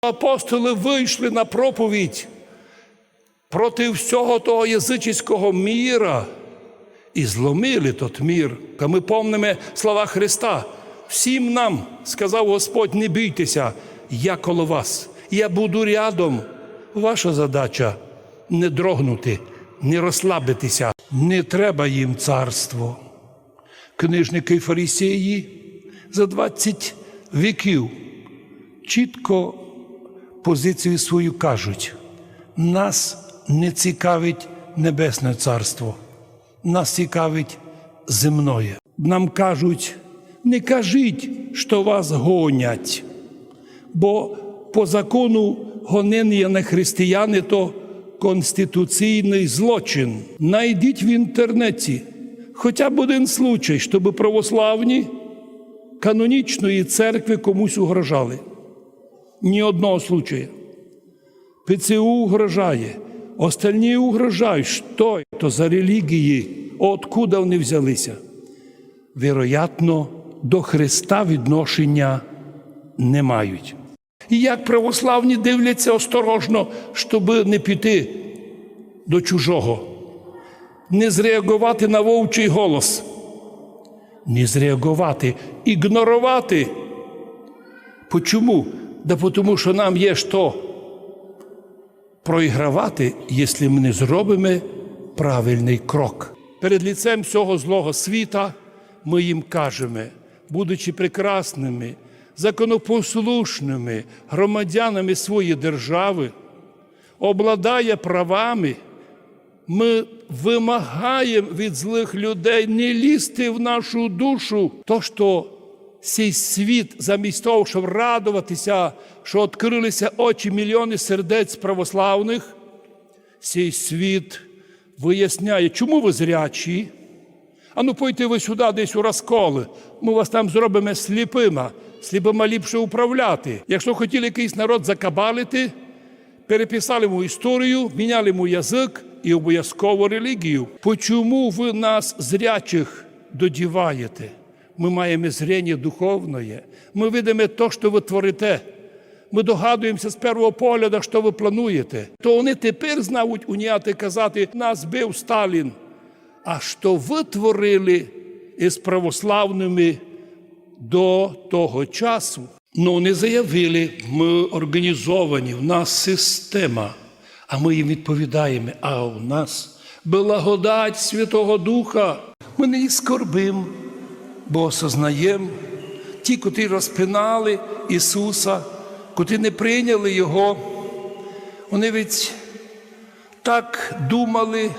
Апостоли вийшли на проповідь проти всього того язичського міра і зломили тот мір. Та ми помнимо слова Христа. Всім нам, сказав Господь, не бійтеся, я коло вас, я буду рядом. Ваша задача не дрогнути, не розслабитися. Не треба їм царство. Книжники і за 20 віків чітко позицію свою кажуть: нас не цікавить небесне царство, нас цікавить земное. Нам кажуть, не кажіть, що вас гонять, бо по закону гонення на християни то конституційний злочин. Найдіть в інтернеті хоча б один случай, щоб православні канонічної церкви комусь угрожали. Ні одного случая. ПЦУ угрожає, остальні угрожають. Що то за релігії? Откуда вони взялися? Вероятно, до Христа відношення не мають. І як православні дивляться осторожно, щоб не піти до чужого, не зреагувати на вовчий голос, не зреагувати, ігнорувати. Почому? Да тому що нам є що проігравати, якщо ми не зробимо правильний крок. Перед ліцем цього злого світа ми їм кажемо, будучи прекрасними, законопослушними громадянами своєї держави, обладає правами, ми вимагаємо від злих людей не лізти в нашу душу, то що цей світ, замість того, щоб радуватися, що відкрилися очі мільйони сердець православних, цей світ виясняє, чому ви зрячі. А ну пойте ви сюди, десь у розколи. Ми вас там зробимо сліпима, сліпима ліпше управляти. Якщо хотіли якийсь народ закабалити, переписали йому історію, міняли йому язик і обов'язково релігію. Почому ви нас зрячих додіваєте? Ми маємо зрення духовне. Ми видимо те, що ви творите. Ми догадуємося з першого погляду, що ви плануєте. То вони тепер знають уняти казати, нас бив Сталін. А що ви творили із православними до того часу? Ну, вони заявили, ми організовані, в нас система. А ми їм відповідаємо, а у нас благодать Святого Духа. Ми не і скорбим, бо осознаємо, ті, котрі розпинали Ісуса, котрі не прийняли Його, вони ведь так думали,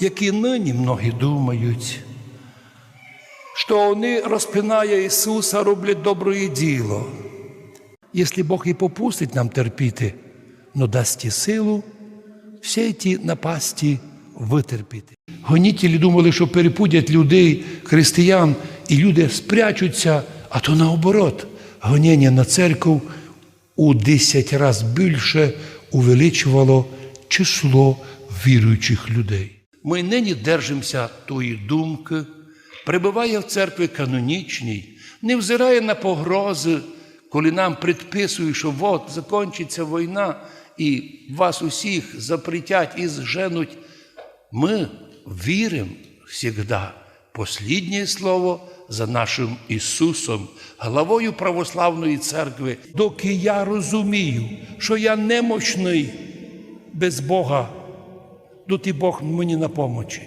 як і нині многі думають, що вони, розпинає Ісуса, роблять добре діло. Якщо Бог і попустить нам терпіти, но дасть і силу всі ті напасті витерпіти. Гонітелі думали, що перепудять людей, християн, і люди спрячуться, а то наоборот, гоніння на церкву у 10 разів більше увеличувало число віруючих людей. Ми нині держимося тої думки, прибуває в церкві канонічній, не взирає на погрози, коли нам предписують, що от закінчиться війна, і вас усіх запретять і зженуть. Ми віримо завжди. Посліднє слово за нашим Ісусом, главою православної церкви, доки я розумію, що я немощний без Бога, доти Бог мені на помочі.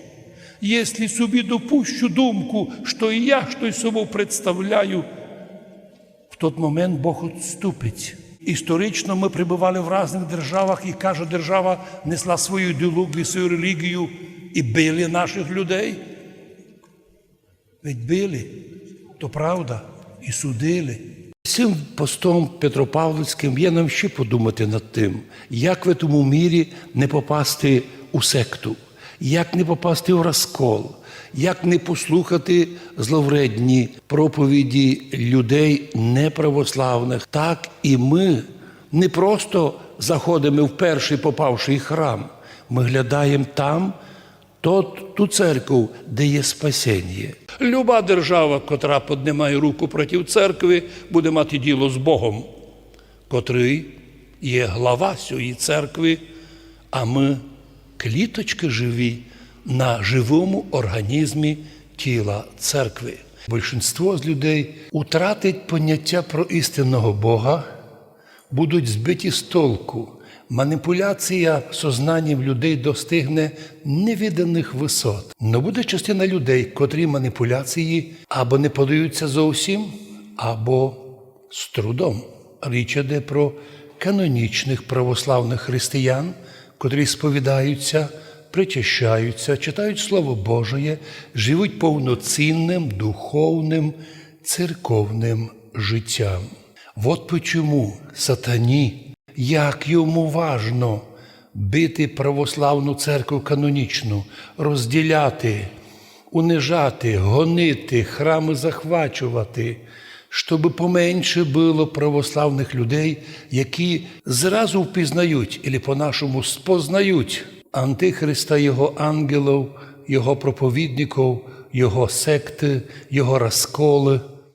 Якщо собі допущу думку, що і я щось собою представляю, в той момент Бог відступить. Історично ми прибували в різних державах, і каже, держава несла свою ідеологію, свою релігію і били наших людей. Ведь то правда, і судили. Цим постом Петропавловським є нам ще подумати над тим, як в тому мірі не попасти у секту, як не попасти в розкол, як не послухати зловредні проповіді людей неправославних. Так і ми не просто заходимо в перший попавший храм, ми глядаємо там тот, ту церкву, де є спасіння. Люба держава, котра піднімає руку проти церкви, буде мати діло з Богом, котрий є глава цієї церкви, а ми кліточки живі на живому організмі тіла церкви. Більшинство з людей утратить поняття про істинного Бога, будуть збиті з толку. Маніпуляція сознанням людей достигне невіданих висот. Но буде частина людей, котрі маніпуляції або не подаються зовсім, або з трудом. Річ іде про канонічних православних християн, котрі сповідаються, причащаються, читають Слово Божє, живуть повноцінним духовним церковним життям. От почому сатані, як йому важно бити православну церкву канонічну, розділяти, унижати, гонити, храми захвачувати, щоб поменше було православних людей, які зразу впізнають, і по-нашому спознають Антихриста, його ангелів, його проповідників, його секти, його розколи.